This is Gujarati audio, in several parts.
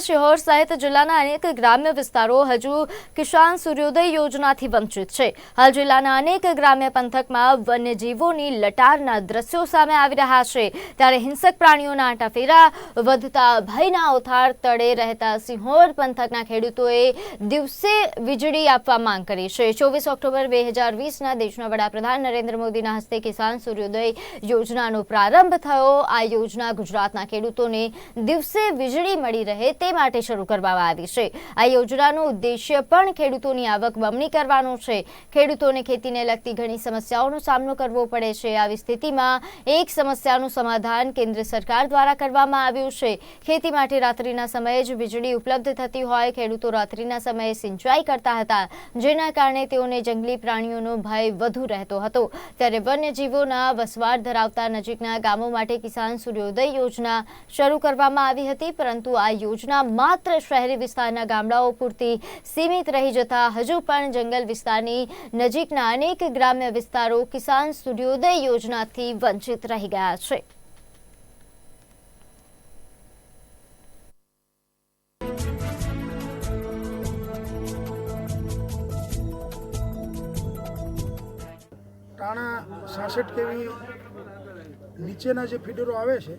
શિહોર સહિત જિલ્લાના અનેક ગ્રામ્ય વિસ્તારો હજુ કિસાન સૂર્યોદય યોજનાથી વંચિત છે. હાલ જિલ્લાના અનેક ગ્રામ્ય પંથકમાં વન્યજીવોની લટારના દ્રશ્યો સામે આવી રહ્યા છે. ત્યારે હિંસક પ્રાણીઓના આંટાફેરા વધતા ભયના ઓથાર તળે રહેતા સિંહોર પંથકના ખેડૂતોએ દિવસે વીજળી આપવા માંગ કરી છે. ચોવીસ ઓક્ટોબર બે હજાર વીસના દેશના વડાપ્રધાન નરેન્દ્ર મોદીના હસ્તે કિસાન સૂર્યોદય યોજનાનો પ્રારંભ થયો. આ યોજના ગુજરાતના ખેડૂતોને દિવસે વીજળી મળી રહે તે માટે શરૂ કરવામાં આવી છે. આ યોજનાનો ઉદ્દેશ્ય પણ ખેડૂતોની આવક બમણી કરવાનો છે. ખેડૂતોને ખેતીને લગતી ઘણી સમસ્યાઓનો સામનો કરવો પડે છે. આવી સ્થિતિમાં એક સમસ્યાનું સમાધાન કેન્દ્ર સરકાર દ્વારા કરવામાં આવ્યું છે. ખેતી માટે રાત્રિના સમયે જ વીજળી ઉપલબ્ધ થતી હોય, ખેડૂતો રાત્રિના સમયે સિંચાઈ કરતા હતા, જેના કારણે તેઓને જંગલી પ્રાણીઓનો ભય વધુ રહેતો હતો. ત્યારે વન્યજીવોના વસવાટ ધરાવતા નજીકના ગામો માટે કિસાન સૂર્યોદય યોજના શરૂ કરવામાં આવી હતી, પરંતુ આ યોજના માત્ર શહેરી વિસ્તારના ગામડાઓ પૂરતી સીમિત રહી જતા હજુ પણ જંગલ વિસ્તારની નજીકના અનેક ગ્રામ્ય વિસ્તારો કિસાન સૂર્યોદય યોજનાથી વંચિત રહી ગયા છે. ટાણા સાસઠ કેવી નીચેના જે ફીડરો આવે છે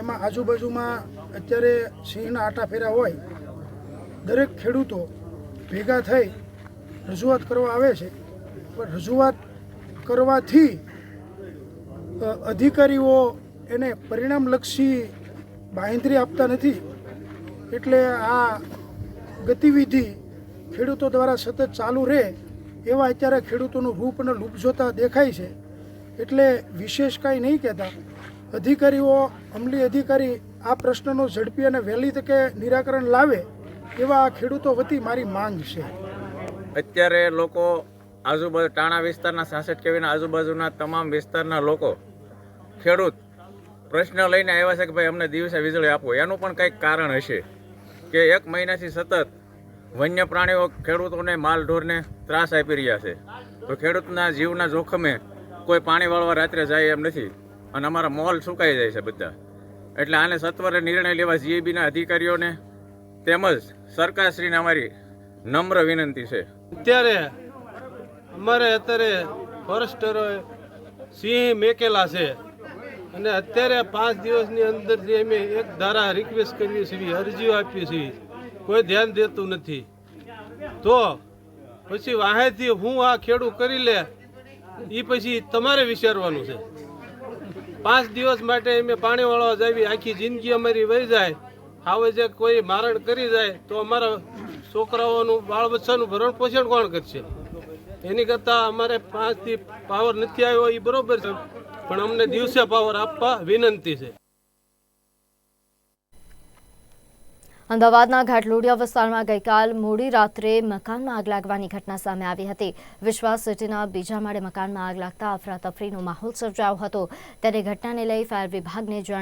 એમાં આજુબાજુમાં અત્યારે સિંહના આટા ફેરા હોય, દરેક ખેડૂતો ભેગા થઈ રજૂઆત કરવા આવે છે. પણ રજૂઆત કરવાથી અધિકારીઓ એને પરિણામલક્ષી બાંહેધરી આપતા નથી. એટલે આ ગતિવિધિ ખેડૂતો દ્વારા સતત ચાલુ રહે, એવા અત્યારે ખેડૂતોનું રૂપ અને લૂપ જોતા દેખાય છે. એટલે વિશેષ કાંઈ નહીં કહેતા. અધિકારીઓ, અમલી અધિકારી આ પ્રશ્નનો ઝડપી અને વહેલી તકે નિરાકરણ લાવે એવા આ ખેડૂતો વતી મારી માંગ છે. અત્યારે લોકો આજુબાજુ ટાણા વિસ્તારના સાસઠ કેવીના આજુબાજુના તમામ વિસ્તારના લોકો ખેડૂત પ્રશ્ન લઈને આવ્યા છે કે ભાઈ અમને દિવસે વીજળી આપો. એનું પણ કંઈક કારણ હશે કે એક મહિનાથી સતત વન્ય પ્રાણીઓ ખેડૂતોને માલ ઢોરને ત્રાસ આપી રહ્યા છે. તો ખેડૂતના જીવના જોખમે કોઈ પાણી વાળવા રાત્રે જાય એમ નથી. અને અમારા મોલ સુકાઈ જાય છે બધા. એટલે આને સત્વરે નિર્ણય લેવા જીએબીના અધિકારીઓને તેમજ સરકારશ્રીને અમારી નમ્ર વિનંતી છે. અત્યારે અમારે અત્યારે ફોરેસ્ટરોએ સિંહ મેકેલા છે. અને અત્યારે પાંચ દિવસની અંદર જે અમે એક ધારા રિક્વેસ્ટ કરીએ છીએ અરજીઓ આપીએ છીએ, કોઈ ધ્યાન દેતું નથી. તો પછી વાહેથી હું આ ખેડૂ કરી લે એ પછી તમારે વિચારવાનું છે. પાંચ દિવસ માટે અમે પાણી વાળવા જાવી આખી જિંદગી અમારી વહી જાય. હવે જે કોઈ મારણ કરી જાય તો અમારા છોકરાઓનું, બાળ બચ્ચાનું ભરણ પોષણ કોણ કરશે? એની કરતાં અમારે પાંચથી પાવર નથી આવ્યો એ બરોબર છે. પણ અમને દિવસે પાવર આપવા વિનંતી છે. અમદાવાદના ઘાટલોડિયા વિસ્તારમાં ગઈકાલ મોડી રાત્રે મકાનમાં આગ લાગવાની ઘટના સામે આવી હતી. વિશ્વાસ સિટીના બીજા માળે મકાનમાં આગ લાગતા અફરાતફરીનો માહોલ સર્જાયો હતો. ત્યારે ઘટનાને લઈ ફાયર વિભાગને જાણ